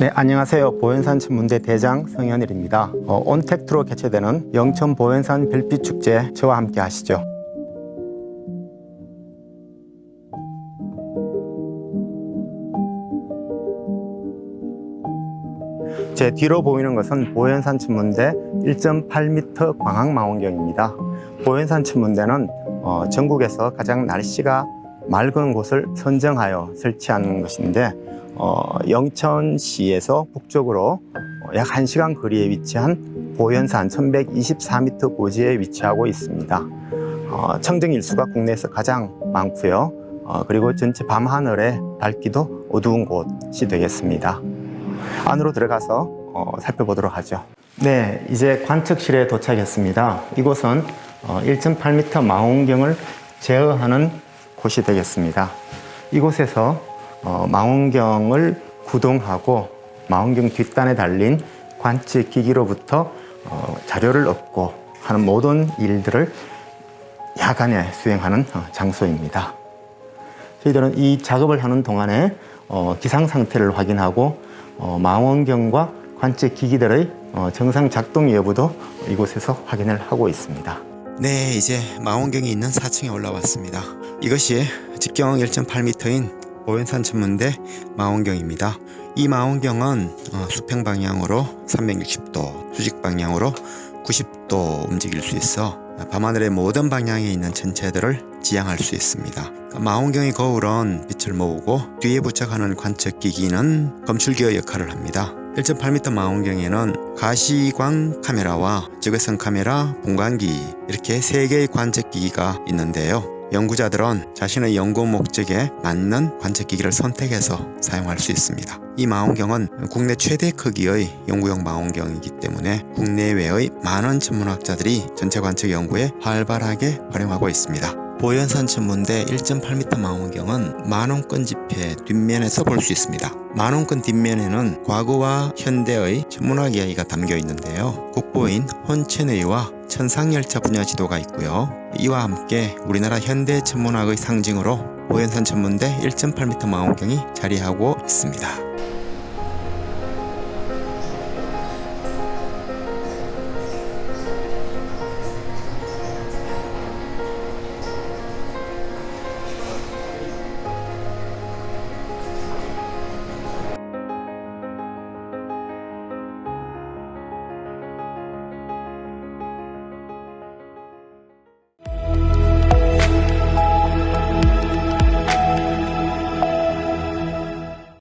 네, 안녕하세요. 보현산 천문대 대장 성현일입니다. 어, 온택트로 개최되는 영천 보현산 별빛 축제 저와 함께 하시죠. 제 뒤로 보이는 것은 보현산 천문대 1.8m 광학망원경입니다. 보현산 천문대는 어, 전국에서 가장 날씨가 맑은 곳을 선정하여 설치한 것인데 어, 영천시에서 북쪽으로 약 1시간 거리에 위치한 보현산 1124m 고지에 위치하고 있습니다. 어, 청정 일수가 국내에서 가장 많고요. 어, 그리고 전체 밤하늘의 밝기도 어두운 곳이 되겠습니다. 안으로 들어가서 어, 살펴보도록 하죠. 네, 이제 관측실에 도착했습니다. 이곳은 어, 1.8m 망원경을 제어하는 곳이 되겠습니다. 이곳에서 어, 망원경을 구동하고 망원경 뒷단에 달린 관측 기기로부터 어, 자료를 얻고 하는 모든 일들을 야간에 수행하는 어, 장소입니다. 저희들은 이 작업을 하는 동안에 어, 기상 상태를 확인하고 어, 망원경과 관측 기기들의 어, 정상 작동 여부도 이곳에서 확인을 하고 있습니다. 네, 이제 망원경이 있는 4층에 올라왔습니다. 이것이 직경 1.8m인 보현산 천문대 망원경입니다. 이 망원경은 어, 수평 방향으로 360도, 수직 방향으로 90도 움직일 수 있어 밤하늘의 모든 방향에 있는 천체들을 지향할 수 있습니다. 망원경의 거울은 빛을 모으고 뒤에 부착하는 관측기기는 검출기의 역할을 합니다. 1.8m 망원경에는 가시광 카메라와 적외선 카메라, 분광기 이렇게 세 개의 관측기기가 있는데요. 연구자들은 자신의 연구 목적에 맞는 관측기기를 선택해서 사용할 수 있습니다. 이 망원경은 국내 최대 크기의 연구용 망원경이기 때문에 국내외의 많은 천문학자들이 전체 관측 연구에 활발하게 활용하고 있습니다. 보현산 천문대 1.8m 망원경은 만원권 지폐 뒷면에서 볼 수 있습니다. 만원권 뒷면에는 과거와 현대의 천문학 이야기가 담겨 있는데요. 국보인 혼천의와 천상열차 분야 지도가 있고요. 이와 함께 우리나라 현대 천문학의 상징으로 보현산 천문대 1.8m 망원경이 자리하고 있습니다.